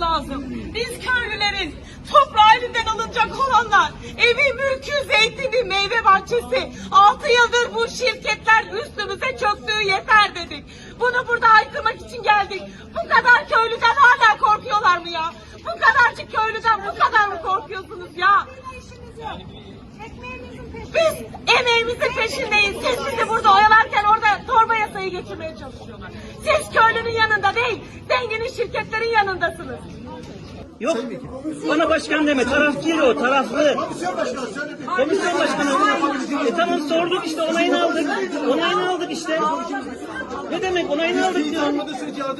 lazım. Biz köylülerin toprağı elinden alınacak olanlar, evi, mülkü, zeytini, meyve bahçesi, 6 yıldır bu şirketler üstümüze çöktüğü yeter dedik. Bunu burada haykırmak için geldik. Bu kadar köylüden hala korkuyorlar mı ya? Bu kadarcık köylüden bu kadar mı korkuyorsunuz ya? Biz emeğimizin peşindeyiz. Siz bizi burada oyalarken orada torba yasayı geçirmeye çalışıyorlar. Siz köylünün yanında değil, zenginin şirketlerin yanındasınız. Yok. Bana başkan deme. Taraf değil o. Taraflı. Komisyon başkanı. E tamam sorduk işte onayını aldık. Onayını aldık işte. Ne demek onayını aldık diyorum.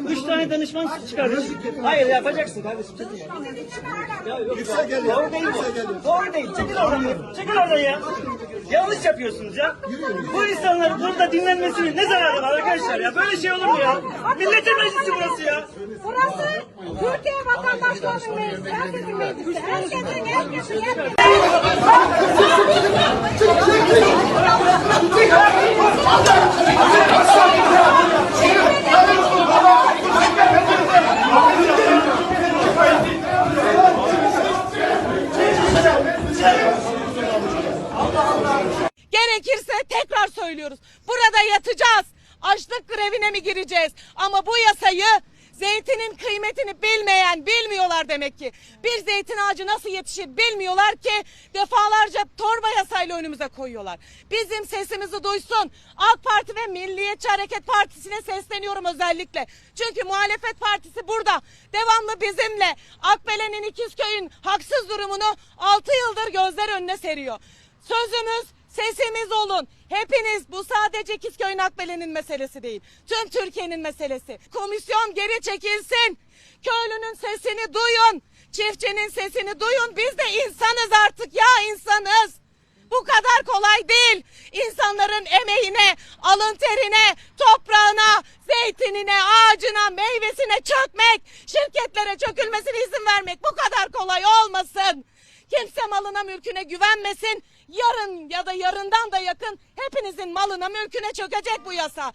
Üç tane danışman çıkardık. Hayır yapacaksın kardeşim. Çekil. Ya yok. Yüksel geliyor. Doğru değil. Doğru değil. Çekil oradan ya. Çekil oradan ya. Yanlış yapıyorsunuz ya. Bu insanların burada dinlenmesinin ne zararı var arkadaşlar ya? Böyle şey olur mu ya? Milletin meclisi burası ya. Burası Türkiye vatandaşlarının meclisi, herkesin meclisi. Herkesin, herkesin, herkesin. Tekrar söylüyoruz. Burada yatacağız. Açlık grevine mi gireceğiz? Ama bu yasayı zeytinin kıymetini bilmeyen bilmiyorlar demek ki. Bir zeytin ağacı nasıl yetişir bilmiyorlar ki defalarca torba yasayla önümüze koyuyorlar. Bizim sesimizi duysun. AK Parti ve Milliyetçi Hareket Partisi'ne sesleniyorum özellikle. Çünkü muhalefet partisi burada. Devamlı bizimle Akbelen'in İkizköy'ün haksız durumunu 6 yıldır gözler önüne seriyor. Sözümüz Sesimiz olun. Hepiniz bu sadece İkizköy Nakbele'nin meselesi değil. Tüm Türkiye'nin meselesi. Komisyon geri çekilsin. Köylünün sesini duyun. Çiftçinin sesini duyun. Biz de insanız artık ya insanız. Bu kadar kolay değil. İnsanların emeğine, alın terine, toprağına, zeytinine, ağacına, meyvesine çökmek, şirketlere çökülmesine izin vermek bu kadar kolay olmasın. Kimse malına mülküne güvenmesin. Yarın ya da yarından da yakın hepinizin malına mülküne çökecek bu yasa.